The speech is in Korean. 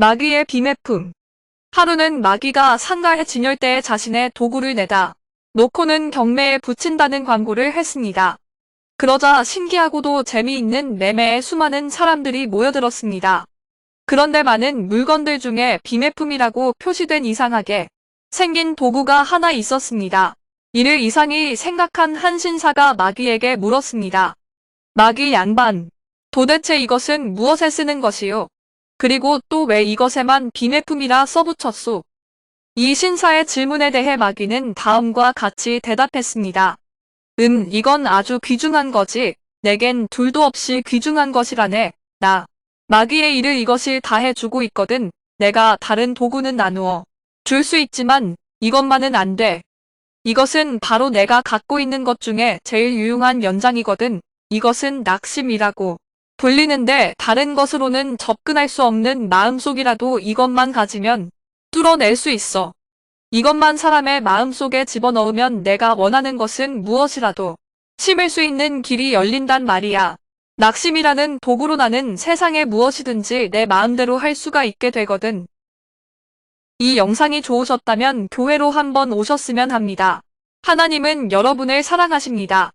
마귀의 비매품. 하루는 마귀가 상가의 진열대에 자신의 도구를 내다 놓고는 경매에 붙인다는 광고를 했습니다. 그러자 신기하고도 재미있는 매매에 수많은 사람들이 모여들었습니다. 그런데 많은 물건들 중에 비매품이라고 표시된 이상하게 생긴 도구가 하나 있었습니다. 이를 이상히 생각한 한 신사가 마귀에게 물었습니다. 마귀 양반, 도대체 이것은 무엇에 쓰는 것이요? 그리고 또 왜 이것에만 비매품이라 써붙였소? 이 신사의 질문에 대해 마귀는 다음과 같이 대답했습니다. 음, 이건 아주 귀중한 거지. 내겐 둘도 없이 귀중한 것이라네. 나. 마귀의 일을 이것이 다 해주고 있거든. 내가 다른 도구는 나누어 줄 수 있지만 이것만은 안 돼. 이것은 바로 내가 갖고 있는 것 중에 제일 유용한 연장이거든. 이것은 낙심이라고 불리는데 다른 것으로는 접근할 수 없는 마음속이라도 이것만 가지면 뚫어낼 수 있어. 이것만 사람의 마음속에 집어넣으면 내가 원하는 것은 무엇이라도 심을 수 있는 길이 열린단 말이야. 낙심이라는 도구로 나는 세상에 무엇이든지 내 마음대로 할 수가 있게 되거든. 이 영상이 좋으셨다면 교회로 한번 오셨으면 합니다. 하나님은 여러분을 사랑하십니다.